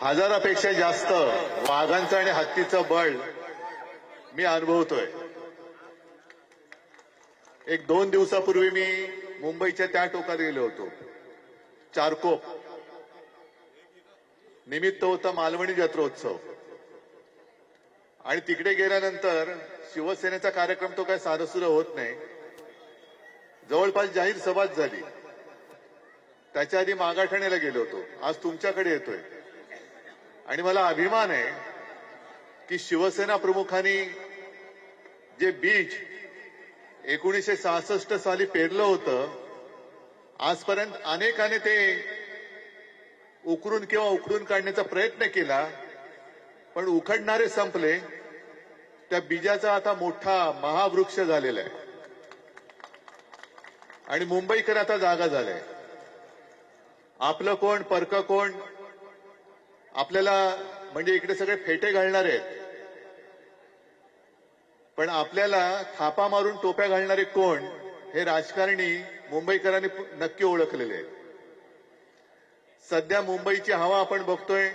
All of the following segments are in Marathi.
हजारापेक्षा जास्त वाघांचं आणि हत्तीचं बळ मी अनुभवतोय. एक दोन दिवसापूर्वी मी मुंबईच्या त्या टोकात गेलो होतो. चारकोप. निमित्त होता मालवणी जत्रोत्सव. आणि तिकडे गेल्यानंतर शिवसेनेचा कार्यक्रम तो काय साधंसुद्धा होत नाही. जवळपास जाहीर सभाच झाली. त्याच्या आधी मागाठाण्याला गेलो होतो. आज तुमच्याकडे येतोय. आणि मला अभिमान आहे की शिवसेना प्रमुखांनी जे बीज एकोणीसशे सहासष्ट साली पेरलं होतं आजपर्यंत अनेकाने ते उकरून किंवा उखडून काढण्याचा प्रयत्न केला पण उखडणारे संपले. त्या बीजाचा आता मोठा महावृक्ष झालेला आहे. आणि मुंबईकर आता जागा झालाय. आपलं कोण परकं कोण आपल्याला म्हणजे इकडे सगळे फेटे घालणारे आहेत. पण आपल्याला थापा मारून टोप्या घालणारे कोण हे राजकारणी मुंबईकरांनी नक्की ओळखलेले आहेत. सध्या मुंबईची हवा आपण बघतोय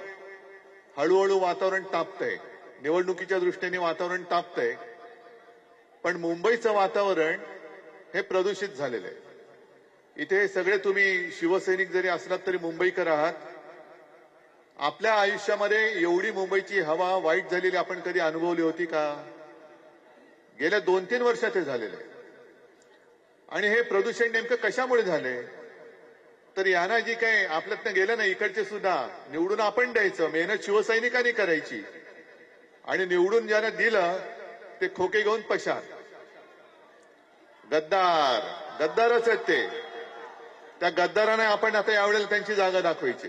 हळूहळू वातावरण तापतंय. निवडणुकीच्या दृष्टीने वातावरण तापतंय. पण मुंबईचं वातावरण हे प्रदूषित झालेलं आहे. इथे सगळे तुम्ही शिवसैनिक जरी असलात तरी मुंबईकर आहात आपल्या आयुष्यामध्ये एवढी मुंबईची हवा वाईट झालेली आपण कधी अनुभवली होती का? गेल्या दोन तीन वर्षात हे झालेलं. आहे आणि हे प्रदूषण नेमकं कशामुळे झाले तर यांना जी काही आपल्यातनं गेलं ना इकडचे सुद्धा निवडून आपण द्यायचं मेहनत शिवसैनिकांनी करायची. आणि निवडून ज्यांना दिलं ते खोके घेऊन पशार. गद्दार गद्दारच आहेत ते. त्या गद्दाराने आपण आता यावेळेला त्यांची जागा दाखवायची.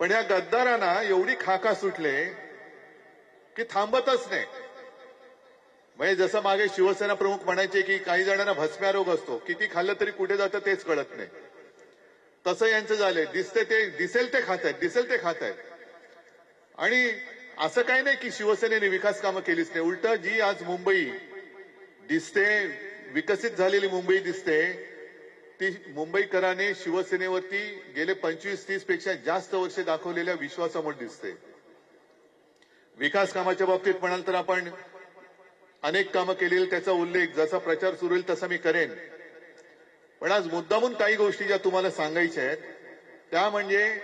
पण या गद्दारांना एवढी खाका सुटले की थांबतच नाही. म्हणजे जसं मागे शिवसेना प्रमुख म्हणायचे की काही जणांना भस्म्या रोग असतो किती खाल्लं तरी कुठे जातं तेच कळत नाही. तसं यांचं झालंय. दिसते ते दिसेल ते खात आहेत दिसेल ते खात आहेत. आणि असं काही नाही की शिवसेनेने विकास कामं केलीच नाही. उलट जी आज मुंबई दिसते विकसित झालेली मुंबई दिसते ती मुंबईकरांनी शिवसेनेवरती गेले पंचवीस तीसपेक्षा जास्त वर्षे दाखवलेल्या विश्वासामुळे दिसते. विकास कामाच्या बाबतीत म्हणाल तर आपण अनेक कामं केलेली त्याचा उल्लेख जसा प्रचार सुरू होईल तसा मी करेन. पण आज मुद्दामून काही गोष्टी ज्या तुम्हाला सांगायच्या आहेत त्या म्हणजे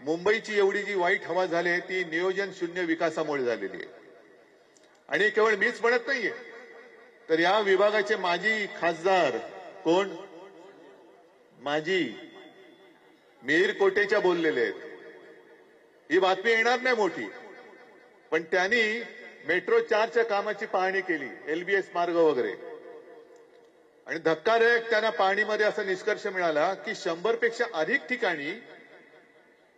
मुंबईची एवढी जी वाईट हवा झाली आहे ती नियोजन शून्य विकासामुळे झालेली आहे. आणि केवळ मीच म्हणत नाहीये. तर या विभागाचे माजी खासदार कोण? माझी मिहीर कोटेच्या बोललेले आहेत. ही बातमी येणार नाही मोठी. पण त्यांनी मेट्रो चारच्या कामाची पाहणी केली एलबीएस मार्ग वगैरे. आणि धक्कादायक त्यांना पाहणीमध्ये असा निष्कर्ष मिळाला की शंभरपेक्षा अधिक ठिकाणी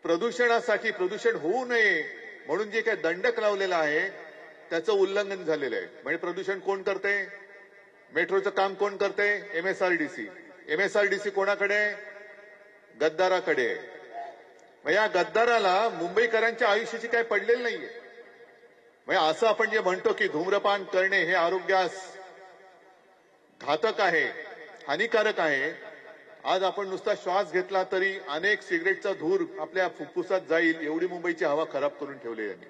प्रदूषणासाठी प्रदूषण होऊ नये म्हणून जे काही दंडक लावलेला आहे त्याचं उल्लंघन झालेलं आहे. म्हणजे प्रदूषण कोण करते मेट्रोचं काम कोण करते एमएसआरडीसी एमएसआरडीसी कोणाकडे? गद्दाराकडे. मग या गद्दाराला मुंबईकरांच्या आयुष्याची काही पडलेली नाहीये. म्हणजे असं आपण जे म्हणतो की धूम्रपान करणे हे आरोग्यास घातक आहे हानिकारक आहे आज आपण नुसता श्वास घेतला तरी अनेक सिगरेटचा धूर आपल्या फुफ्फुसात जाईल एवढी मुंबईची हवा खराब करून ठेवली यांनी.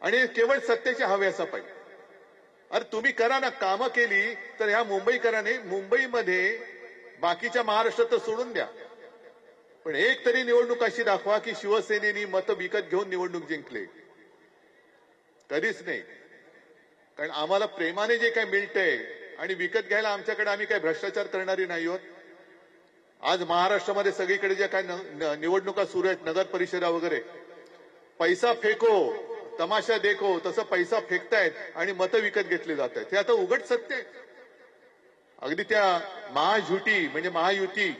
आणि केवळ सत्तेची हवी असा पाहिजे. अरे तुम्ही करा ना कामं केली तर ह्या मुंबईकरांनी मुंबईमध्ये बाकीच्या महाराष्ट्रात तर सोडून द्या. पण एक तरी निवडणूक अशी दाखवा की शिवसेनेनी मतं विकत घेऊन निवडणूक जिंकले. कधीच नाही. कारण आम्हाला प्रेमाने जे काही मिळतंय आणि विकत घ्यायला आमच्याकडे आम्ही काही भ्रष्टाचार करणारी नाही आहोत. आज महाराष्ट्रामध्ये सगळीकडे ज्या काही निवडणुका सुरू आहेत नगर परिषदा वगैरे पैसा फेको. तमाशा देखो तसं पैसा फेकतायत आणि मतं विकत घेतले जात आहेत हे आता उघड सत्य आहे. अगदी त्या महाझुटी म्हणजे महायुती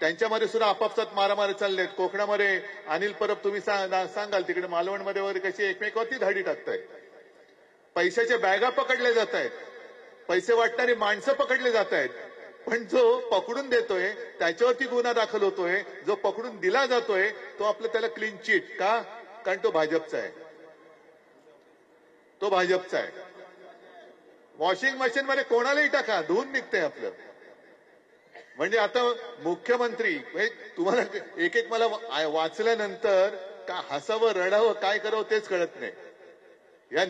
त्यांच्यामध्ये सुद्धा आपापसात मारामारी चालले आहेत. कोकणामध्ये अनिल परब तुम्ही सांगाल तिकडे मालवणमध्ये वगैरे कशी एकमेकावरती धाडी टाकताय पैशाच्या बॅगा पकडल्या जात आहेत पैसे वाटणारी माणसं पकडले जात आहेत पण जो पकडून देतोय त्याच्यावरती गुन्हा दाखल होतोय. जो पकडून दिला जातोय तो आपलं त्याला क्लीन चिट का? कारण तो भाजपचा आहे. तो भाजपचा आहे. वॉशिंग मशीन मध्ये कोणालाही टाका धुवून निघतंय आपलं. म्हणजे आता मुख्यमंत्री म्हणजे तुम्हाला एक एक मला वाचल्यानंतर का हसावं रडावं काय करावं तेच कळत नाही. या